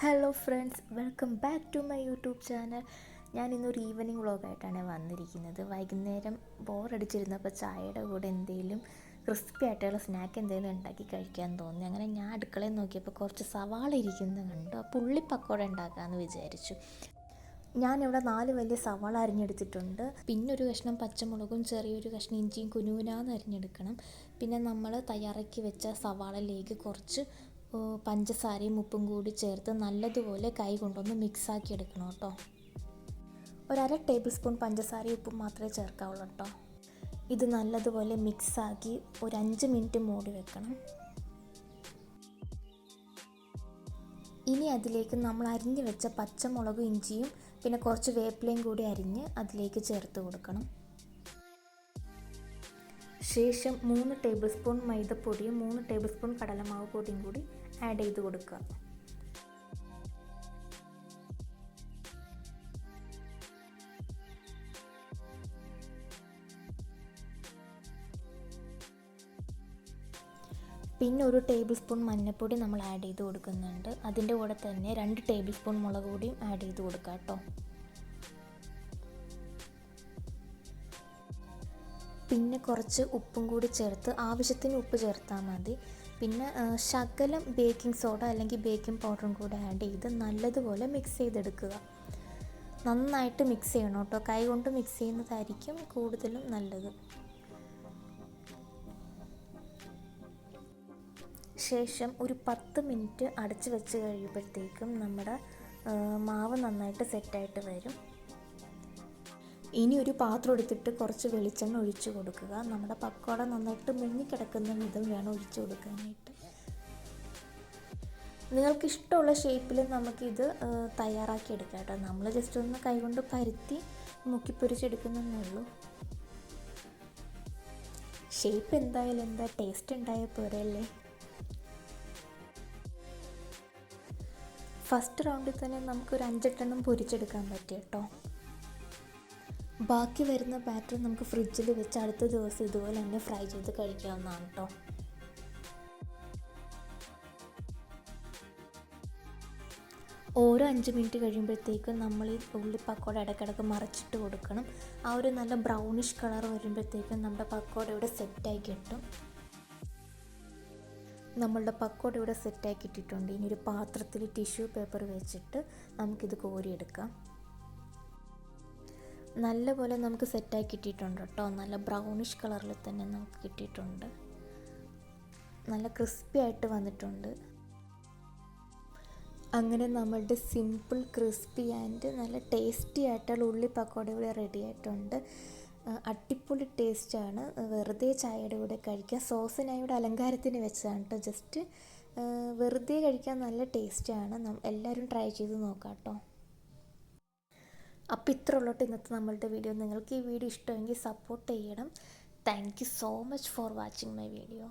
Hello friends welcome back to my YouTube channel ഞാൻ ഇന്നൊരു evening വ്ളോഗായിട്ടാണ് വന്നിരിക്കുന്നത്. വൈകുന്നേരം ബോറടിച്ചിരുന്നപ്പോൾ ചായയുടെ കൂടെ എന്തെങ്കിലും ക്രിസ്പി ആയിട്ടുള്ള സ്നാക്ക് എന്തെങ്കിലും ഉണ്ടാക്കി കഴിക്കാൻ തോന്നി. അങ്ങനെ ഞാൻ അടുക്കളയിൽ നോക്കിയപ്പോൾ കുറച്ച് സവാള ഇരിക്കുന്നത് കണ്ടു. അപ്പോൾ ഉള്ളി ഉണ്ടാക്കാമെന്ന് വിചാരിച്ചു. ഞാനിവിടെ നാല് വലിയ സവാള അരിഞ്ഞെടുത്തിട്ടുണ്ട്. പിന്നെ ഒരു കഷ്ണം പച്ചമുളകും ചെറിയൊരു കഷ്ണം ഇഞ്ചിയും കുനുകുനാന്ന് അരിഞ്ഞെടുക്കണം. പിന്നെ നമ്മൾ തയ്യാറാക്കി വെച്ച സവാളയിലേക്ക് കുറച്ച് പഞ്ചസാരയും ഉപ്പും കൂടി ചേർത്ത് നല്ലതുപോലെ കൈ കൊണ്ടൊന്ന് മിക്സാക്കി എടുക്കണം കേട്ടോ. ഒരര ടേബിൾ സ്പൂൺ പഞ്ചസാരയും ഉപ്പും മാത്രമേ ചേർക്കാവുള്ളൂ കേട്ടോ. ഇത് നല്ലതുപോലെ മിക്സാക്കി ഒരു അഞ്ച് മിനിറ്റ് മൂടി വെക്കണം. ഇനി അതിലേക്ക് നമ്മൾ അരിഞ്ഞ് വെച്ച പച്ചമുളകും ഇഞ്ചിയും പിന്നെ കുറച്ച് വേപ്പിലയും കൂടി അരിഞ്ഞ് അതിലേക്ക് ചേർത്ത് കൊടുക്കണം. ശേഷം മൂന്ന് ടേബിൾ സ്പൂൺ മൈദപ്പൊടിയും മൂന്ന് ടേബിൾ സ്പൂൺ കടലമാവ് പൊടിയും കൂടി ആഡ് ചെയ്ത് കൊടുക്കുക. പിന്നെ ഒരു ടേബിൾ സ്പൂൺ മഞ്ഞൾപ്പൊടി നമ്മൾ ആഡ് ചെയ്ത് കൊടുക്കുന്നുണ്ട്. അതിന്റെ കൂടെ തന്നെ രണ്ട് ടേബിൾ സ്പൂൺ മുളക് പൊടിയും ആഡ് ചെയ്ത് കൊടുക്കുക കേട്ടോ. പിന്നെ കുറച്ച് ഉപ്പും കൂടി ചേർത്ത് ആവശ്യത്തിന് ഉപ്പ് ചേർത്താൽ മതി. പിന്നെ ശകലം ബേക്കിംഗ് സോഡ അല്ലെങ്കിൽ ബേക്കിംഗ് പൗഡറും കൂടി ആഡ് ചെയ്ത് നല്ലതുപോലെ മിക്സ് ചെയ്തെടുക്കുക. നന്നായിട്ട് മിക്സ് ചെയ്യണം കേട്ടോ. കൈ കൊണ്ട് മിക്സ് ചെയ്യുന്നതായിരിക്കും കൂടുതലും നല്ലത്. ശേഷം ഒരു പത്ത് മിനിറ്റ് അടച്ചു വെച്ച് കഴിയുമ്പോഴത്തേക്കും നമ്മുടെ മാവ് നന്നായിട്ട് സെറ്റായിട്ട് വരും. ഇനി ഒരു പാത്രം എടുത്തിട്ട് കുറച്ച് വെളിച്ചെണ്ണ ഒഴിച്ച് കൊടുക്കുക. നമ്മുടെ പക്കോട നന്നായിട്ട് മുങ്ങിക്കിടക്കുന്ന വിധം വേണം ഒഴിച്ചു കൊടുക്കാനായിട്ട്. നിങ്ങൾക്ക് ഇഷ്ടമുള്ള ഷേപ്പിൽ നമുക്കിത് തയ്യാറാക്കി എടുക്കാം കേട്ടോ. നമ്മൾ ജസ്റ്റ് ഒന്ന് കൈകൊണ്ട് പരുത്തി മുക്കിപ്പൊരിച്ചെടുക്കുന്നേ ഉള്ളൂ. ഷേപ്പ് എന്തായാലും എന്താ ടേസ്റ്റ് ഉണ്ടായ പോരല്ലേ ഫസ്റ്റ് റൗണ്ടിൽ തന്നെ നമുക്കൊരു അഞ്ചെട്ടെണ്ണം പൊരിച്ചെടുക്കാൻ പറ്റും കേട്ടോ. ബാക്കി വരുന്ന ബാറ്റർ നമുക്ക് ഫ്രിഡ്ജിൽ വെച്ച് അടുത്ത ദിവസം ഇതുപോലെ തന്നെ ഫ്രൈ ചെയ്ത് കഴിക്കാവുന്നതാണ് കേട്ടോ ഓരോ അഞ്ച് മിനിറ്റ് കഴിയുമ്പോഴത്തേക്കും നമ്മൾ ഈ ഉള്ളി പക്കോട ഇടയ്ക്കിടയ്ക്ക് മറച്ചിട്ട് കൊടുക്കണം. ആ ഒരു നല്ല ബ്രൗണിഷ് കളർ വരുമ്പോഴത്തേക്കും നമ്മുടെ പക്കോട ഇവിടെ സെറ്റായി കിട്ടും. നമ്മളുടെ പക്കോട ഇവിടെ സെറ്റാക്കി ഇട്ടിട്ടുണ്ട് ഇനി ഒരു പാത്രത്തിൽ ടിഷ്യൂ പേപ്പർ വെച്ചിട്ട് നമുക്കിത് കോരിയെടുക്കാം. നല്ലപോലെ നമുക്ക് സെറ്റായി കിട്ടിയിട്ടുണ്ട് കേട്ടോ. നല്ല ബ്രൗണിഷ് കളറിൽ തന്നെ നമുക്ക് കിട്ടിയിട്ടുണ്ട്. നല്ല ക്രിസ്പി ആയിട്ട് വന്നിട്ടുണ്ട്. അങ്ങനെ നമ്മളുടെ സിമ്പിൾ ക്രിസ്പി ആൻഡ് നല്ല ടേസ്റ്റി ആയിട്ടുള്ള ഉള്ളി പക്കോട ഇവിടെ റെഡി ആയിട്ടുണ്ട്. അടിപൊളി ടേസ്റ്റാണ് വെറുതെ ചായയുടെ കൂടെ കഴിക്കാം. സോസിനായി അലങ്കാരത്തിന് വെച്ചതാണ് കേട്ടോ. ജസ്റ്റ് വെറുതെ കഴിക്കാൻ നല്ല ടേസ്റ്റാണ് എല്ലാവരും ട്രൈ ചെയ്ത് നോക്കാം കേട്ടോ. അപ്പോൾ ഇത്ര ഉള്ളോട്ട് ഇന്നത്തെ നമ്മളുടെ വീഡിയോ. നിങ്ങൾക്ക് ഈ വീഡിയോ ഇഷ്ടമെങ്കിൽ സപ്പോർട്ട് ചെയ്യണം. Thank you so much for watching my video